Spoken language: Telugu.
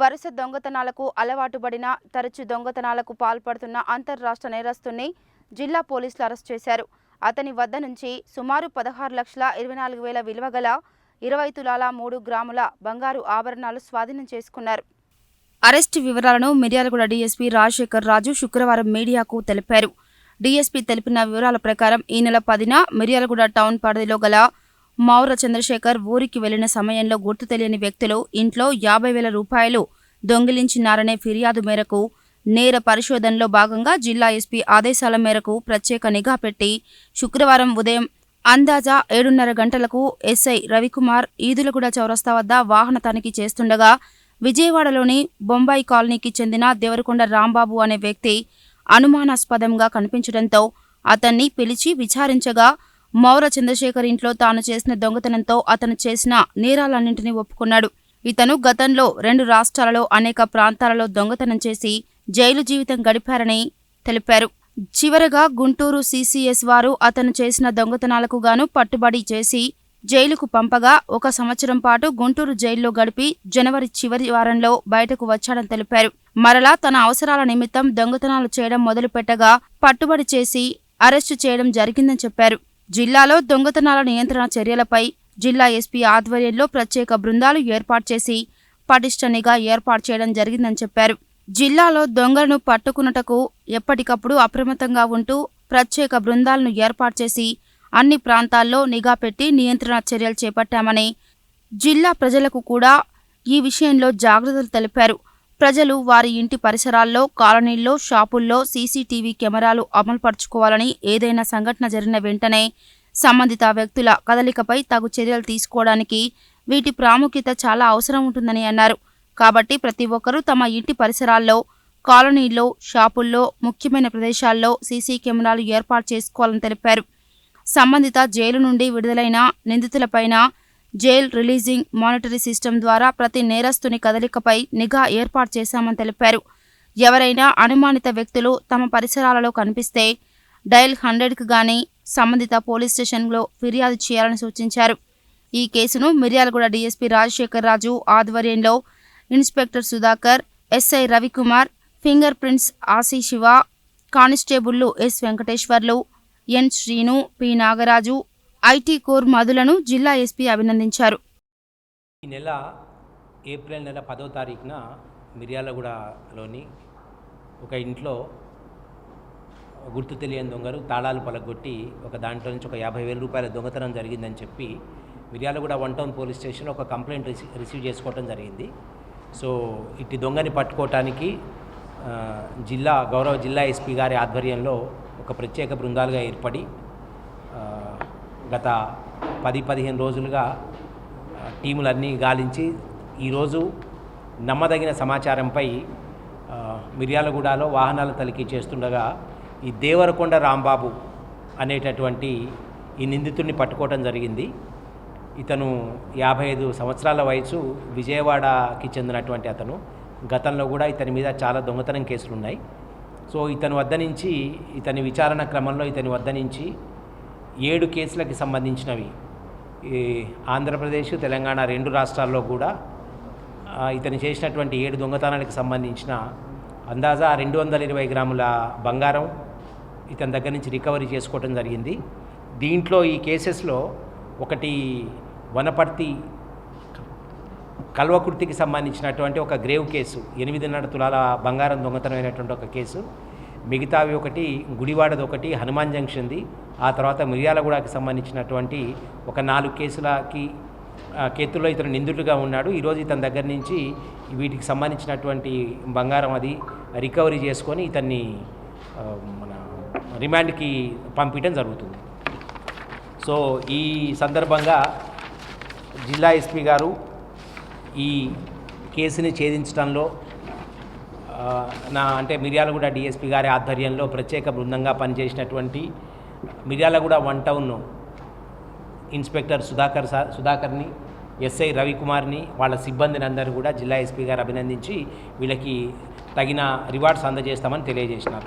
వరుస దొంగతనాలకు అలవాటుబడిన తరచు దొంగతనాలకు పాల్పడుతున్న అంతర్రాష్ట్ర నేరస్తుని జిల్లా పోలీసులు అరెస్ట్ చేశారు. అతని వద్ద నుంచి సుమారు పదహారు లక్షల ఇరవై నాలుగు వేల విలువ గల ఇరవై తులాల మూడు గ్రాముల బంగారు ఆభరణాలు స్వాధీనం చేసుకున్నారు. అరెస్టు వివరాలను మిర్యాలగూడ డీఎస్పీ రాజశేఖర్ రాజు శుక్రవారం మీడియాకు తెలిపారు. డీఎస్పీ తెలిపిన వివరాల ప్రకారం ఈ నెల పదిన మిర్యాలగూడ టౌన్ పరిధిలో గల మౌర చంద్రశేఖర్ ఊరికి వెళ్ళిన సమయంలో గుర్తు తెలియని వ్యక్తులు ఇంట్లో యాభై వేల రూపాయలు దొంగిలించినారనే ఫిర్యాదు మేరకు నేర పరిశోధనలో భాగంగా జిల్లా ఎస్పీ ఆదేశాల మేరకు ప్రత్యేక నిఘా పెట్టి శుక్రవారం ఉదయం అందాజా ఏడున్నర గంటలకు ఎస్ఐ రవికుమార్ ఈదులగూడ చౌరస్తా వద్ద వాహన తనిఖీ చేస్తుండగా విజయవాడలోని బొంబాయి కాలనీకి చెందిన దేవరకొండ రాంబాబు అనే వ్యక్తి అనుమానాస్పదంగా కనిపించడంతో అతన్ని పిలిచి విచారించగా మౌర చంద్రశేఖర్ ఇంట్లో తాను చేసిన దొంగతనంతో అతను చేసిన నేరాలన్నింటినీ ఒప్పుకున్నాడు. ఇతను గతంలో రెండు రాష్ట్రాలలో అనేక ప్రాంతాలలో దొంగతనం చేసి జైలు జీవితం గడిపారని తెలిపారు. చివరగా గుంటూరు సీసీఎస్ వారు అతను చేసిన దొంగతనాలకు గాను పట్టుబడి చేసి జైలుకు పంపగా ఒక సంవత్సరం పాటు గుంటూరు జైల్లో గడిపి జనవరి చివరి వారంలో బయటకు వచ్చాడని తెలిపారు. మరలా తన అవసరాల నిమిత్తం దొంగతనాలు చేయడం మొదలుపెట్టగా పట్టుబడి చేసి అరెస్టు చేయడం జరిగిందని చెప్పారు. జిల్లాలో దొంగతనాల నియంత్రణ చర్యలపై జిల్లా ఎస్పీ ఆధ్వర్యంలో ప్రత్యేక బృందాలు ఏర్పాటు చేసి పటిష్ట నిఘా ఏర్పాటు చేయడం జరిగిందని చెప్పారు. జిల్లాలో దొంగలను పట్టుకున్నటకు ఎప్పటికప్పుడు అప్రమత్తంగా ఉంటూ ప్రత్యేక బృందాలను ఏర్పాటు చేసి అన్ని ప్రాంతాల్లో నిఘా పెట్టి నియంత్రణ చర్యలు చేపట్టామని జిల్లా ప్రజలకు కూడా ఈ విషయంలో జాగ్రత్తలు తెలిపారు. ప్రజలు వారి ఇంటి పరిసరాల్లో కాలనీల్లో షాపుల్లో సీసీటీవీ కెమెరాలు అమలుపరుచుకోవాలని ఏదైనా సంఘటన జరిగిన వెంటనే సంబంధిత వ్యక్తుల కదలికపై తగు చర్యలు తీసుకోవడానికి వీటి ప్రాముఖ్యత చాలా అవసరం ఉంటుందని అన్నారు. కాబట్టి ప్రతి ఒక్కరూ తమ ఇంటి పరిసరాల్లో కాలనీల్లో షాపుల్లో ముఖ్యమైన ప్రదేశాల్లో సీసీ కెమెరాలు ఏర్పాటు చేసుకోవాలని తెలిపారు. సంబంధిత జైలు నుండి విడుదలైన నిందితులపైన జైల్ రిలీజింగ్ మానిటరీ సిస్టమ్ ద్వారా ప్రతి నేరస్తుని కదలికపై నిఘా ఏర్పాటు చేశామని తెలిపారు. ఎవరైనా అనుమానిత వ్యక్తులు తమ పరిసరాలలో కనిపిస్తే డైల్ హండ్రెడ్కి గాని సంబంధిత పోలీస్ స్టేషన్లో ఫిర్యాదు చేయాలని సూచించారు. ఈ కేసును మిర్యాలగూడ డీఎస్పీ రాజశేఖర్ రాజు ఆధ్వర్యంలో inspector Sudhakar SI Ravikumar finger prints ఆశీ Shiva కానిస్టేబుళ్ళు S Venkateswarlu N Srinu P Nagaraju IT core మధులను జిల్లా ఎస్పీ అభినందించారు. ఈ నెల ఏప్రిల్ నెల పదో తారీఖున మిర్యాలగూడలోని ఒక ఇంట్లో గుర్తు తెలియని దొంగలు తాళాలు పలగొట్టి ఒక దాంట్లో నుంచి ఒక యాభై వేల రూపాయల దొంగతనం జరిగిందని చెప్పి మిర్యాలగూడ వన్ టౌన్ పోలీస్ స్టేషన్లో ఒక కంప్లైంట్ రిసీ రిసీవ్ చేసుకోవడం జరిగింది. సో ఇట్టి దొంగని పట్టుకోవటానికి జిల్లా గౌరవ జిల్లా ఎస్పీ గారి ఆధ్వర్యంలో ఒక ప్రత్యేక బృందాలుగా ఏర్పడి గత పది పదిహేను రోజులుగా టీములన్నీ గాలించి ఈరోజు నమ్మదగిన సమాచారంపై మిర్యాలగూడలో వాహనాలు తనిఖీ చేస్తుండగా ఈ దేవరకొండ రాంబాబు అనేటటువంటి ఈ నిందితుడిని పట్టుకోవటం జరిగింది. ఇతను యాభై ఐదు సంవత్సరాల వయసు విజయవాడకి చెందినటువంటి అతను. గతంలో కూడా ఇతని మీద చాలా దొంగతనం కేసులు ఉన్నాయి సో ఇతని వద్ద నుంచి ఇతని విచారణ క్రమంలో ఇతని వద్ద నుంచి ఏడు కేసులకు సంబంధించినవి. ఈ ఆంధ్రప్రదేశ్ తెలంగాణ రెండు రాష్ట్రాల్లో కూడా ఇతను చేసినటువంటి ఏడు దొంగతనాలకు సంబంధించిన అందాజా రెండు వందల ఇరవై గ్రాముల బంగారం ఇతని దగ్గర నుంచి రికవరీ చేసుకోవటం జరిగింది. దీంట్లో ఈ కేసెస్లో ఒకటి వనపర్తి కల్వకుర్తికి సంబంధించినటువంటి ఒక గ్రేవ్ కేసు ఎనిమిదిన్నర తులాల బంగారం దొంగతనమైనటువంటి ఒక కేసు మిగతావి ఒకటి గుడివాడది ఒకటి హనుమాన్ జంక్షన్ది. ఆ తర్వాత మిర్యాలగూడకి సంబంధించినటువంటి ఒక నాలుగు కేసులకి కేతుల్లో ఇతను నిందితుడిగా ఉన్నాడు. ఈరోజు ఇతని దగ్గర నుంచి వీటికి సంబంధించినటువంటి బంగారం అది రికవరీ చేసుకొని ఇతన్ని మన రిమాండ్కి పంపించడం జరుగుతుంది. సో ఈ సందర్భంగా జిల్లా ఎస్పీ గారు ఈ కేసుని ఛేదించడంలో నా అంటే మిర్యాలగూడ డిఎస్పీ గారి ఆధ్వర్యంలో ప్రత్యేక బృందంగా పనిచేసినటువంటి Miryalaguda one town inspector Sudhakar sir సుధాకర్ని SI రవికుమార్ని వాళ్ళ సిబ్బందిని అందరూ కూడా జిల్లా ఎస్పీ గారు అభినందించి వీళ్ళకి తగిన రివార్డ్స్ అందజేస్తామని తెలియజేసినారు.